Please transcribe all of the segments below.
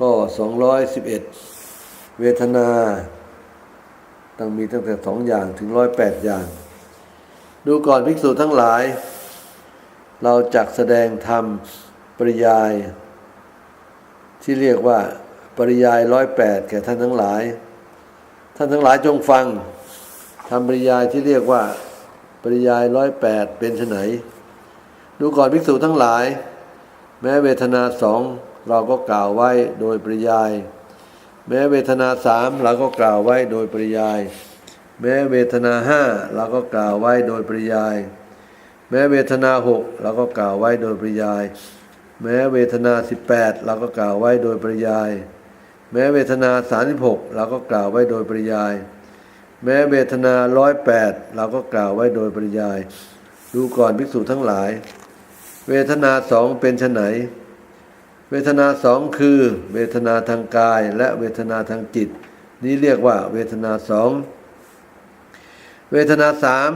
ข้อ 211 เวทนาต้องมีตั้งแต่สองอย่างถึงร้อยแปดอย่าง ดูก่อนภิกษุทั้งหลาย เราจักแสดงธรรมปริยาย ที่เรียกว่าปริยายร้อยแปดแก่ท่านทั้งหลาย ท่านทั้งหลายจงฟังทำปริยายที่เรียกว่าปริยายร้อยแปดเป็นไนดูก่อนภิกษุทั้งหลาย แม้เวทนาสอง เราก็กล่าวไว้โดยปริยาย แม้เวทนาสามเราก็กล่าวไว้โดยปริยาย แม้เวทนาห้าเราก็กล่าวไว้โดยปริยาย แม้เวทนาหกเราก็กล่าวไว้โดยปริยาย แม้เวทนาสิบแปดเราก็กล่าวไว้โดยปริยาย แม้เวทนาสามสิบหกเราก็กล่าวไว้โดยปริยาย แม้เวทนาร้อยแปดเราก็กล่าวไว้โดยปริยาย ดูก่อนภิกษุทั้งหลาย เวทนาสองเป็นไฉน เวทนาสองคือ เวทนาทางกายและเวทนาทางจิต นี้เรียกว่าเวทนาสองเวทนาสาม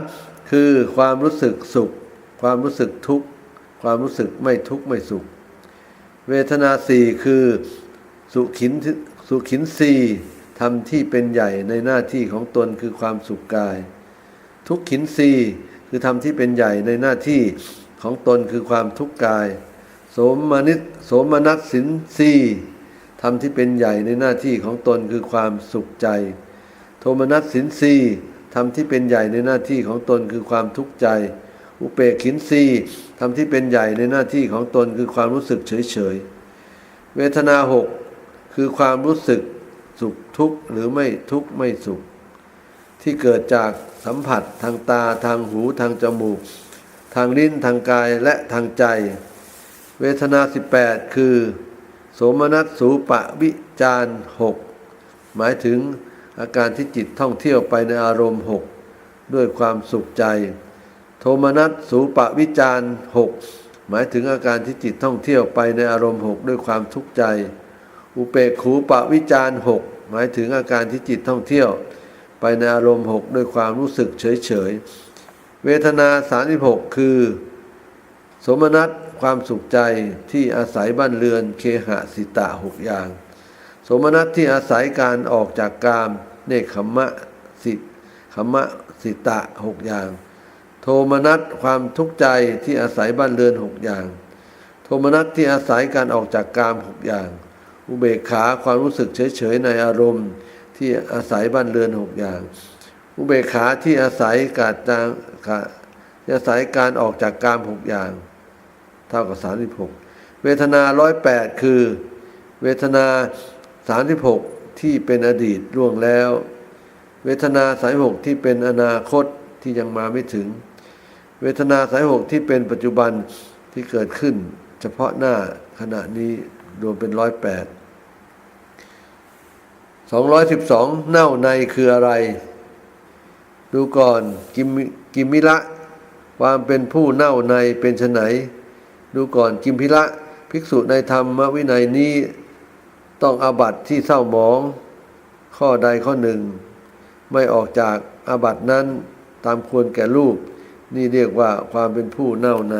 คือความรู้สึกสุข ความรู้สึกทุกข์ ความรู้สึกไม่ทุกข์ไม่สุข เวทนาสี่คือสุขินสุขินสี่ทำที่เป็นใหญ่ในหน้าที่ของตนคือความสุขกาย ทุกขินสี่คือทำที่เป็นใหญ่ในหน้าที่ของตนคือความทุกข์กาย โสมนิสสมนัสสินสีทำที่เป็นใหญ่ในหน้าที่ของตนคือความสุขใจ โทมนัสสินสีทำที่เป็นใหญ่ในหน้าที่ของตนคือความทุกข์ใจ อุเปกขินสีทำที่เป็นใหญ่ในหน้าที่ของตนคือความรู้สึกเฉยเฉยเวทนาหกคือความรู้สึกสุขทุกข์หรือไม่ทุกข์ไม่สุข ที่เกิดจากสัมผัสทางตาทางหูทางจมูก ทางลิ้นทางกายและทางใจ เวทนา 18 คือ โสมนัสสูปะวิจารหกหมายถึงอาการที่จิตท่องเที่ยวไปในอารมณ์หกด้วยความสุขใจ โทมนัสสูปะวิจารหกหมายถึงอาการที่จิตท่องเที่ยวไปในอารมณ์หกด้วยความทุกข์ใจ อุเปกขูปะวิจารหกหมายถึงอาการที่จิตท่องเที่ยว ไปในอารมณ์หกด้วยความรู้สึกเฉยเฉยเวทนาสาหกคือ สมนัต ความสุขใจที่อาศัยบ้านเรือนเคหะสิตะหกอย่าง สมนัตที่อาศัยการออกจากกาม เนคขมะสิขมะสิตะหกอย่าง โทมนัตความทุกข์ใจที่อาศัยบ้านเรือนหกอย่าง โทมนัตที่อาศัยการออกจากกามหกอย่าง อุเบกขาความรู้สึกเฉยๆในอารมณ์ ที่อาศัยบ้านเรือนหกอย่าง อุเบกขาที่อาศัยการจางอาศัยการออกจากกามหกอย่าง เท่ากับสามสิบหกเวทนาร้อยแปดคือ เวทนาสามสิบหกที่เป็นอดีตล่วงแล้ว เวทนาสายหกที่เป็นอนาคตที่ยังมาไม่ถึง เวทนาสายหกที่เป็นปัจจุบันที่เกิดขึ้น เฉพาะหน้าขณะนี้รวมเป็นร้อยแปดสองร้อยสิบสองเน่าในคืออะไร ดูก่อนกิมกิมมิละ ความเป็นผู้เน่าในเป็นไฉน ดูก่อนกิมพิละภิกษุในธรรมวินัยนี้ต้องอาบัติที่เศร้าหมอง ข้อใดข้อหนึ่ง ไม่ออกจากอาบัตินั้นตามควรแก่รูปนี่เรียกว่าความเป็นผู้เน่าใน